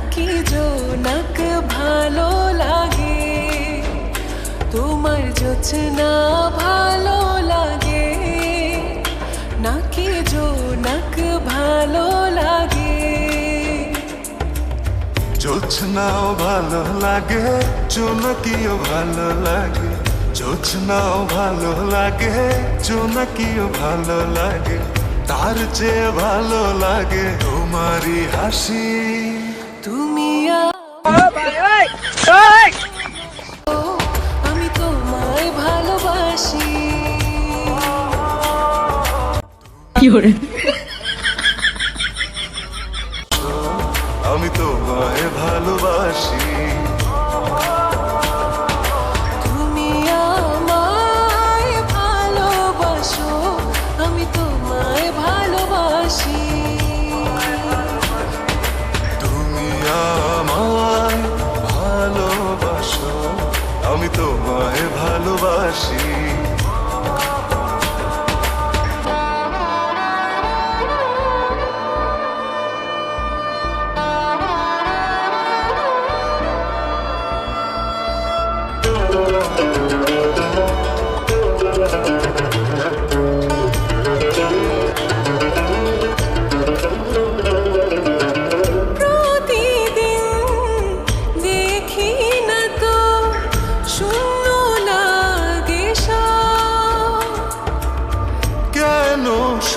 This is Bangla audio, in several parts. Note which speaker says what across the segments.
Speaker 1: নাকি জোনাক ভালো লাগে? তোমার জোছনা ভালো লাগে? নাকি জোনাক ভালো লাগে?
Speaker 2: জোছনাও ভালো লাগে জোনাকিও ভালো লাগে। জোছনাও ভালো লাগে জোনাকিও ভালো লাগে। তার চেয়ে ভালো লাগে তোমারই হাসি।
Speaker 1: আমি তোমায় ভালোবাসি।
Speaker 2: আমি তোমায় ভালোবাসি।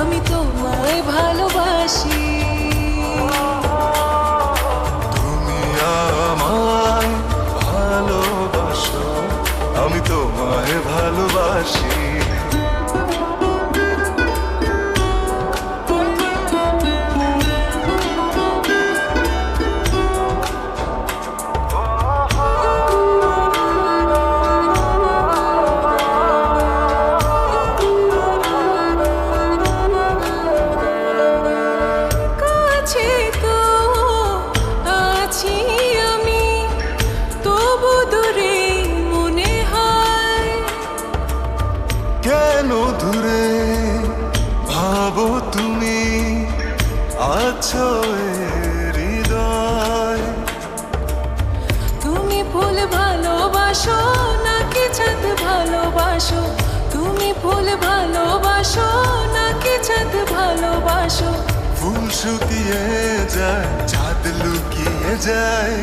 Speaker 1: আমি তোমায় ভালোবাসি দূরে।
Speaker 2: ভাবো তুমি আছো হৃদয়।
Speaker 1: তুমি ফুল ভালোবাসো নাকি ছাদ ভালোবাসো? তুমি ফুল ভালোবাসো নাকি ছাদ ভালোবাসো?
Speaker 2: ফুল শুকিয়ে যায় চাঁদ লুকিয়ে যায়।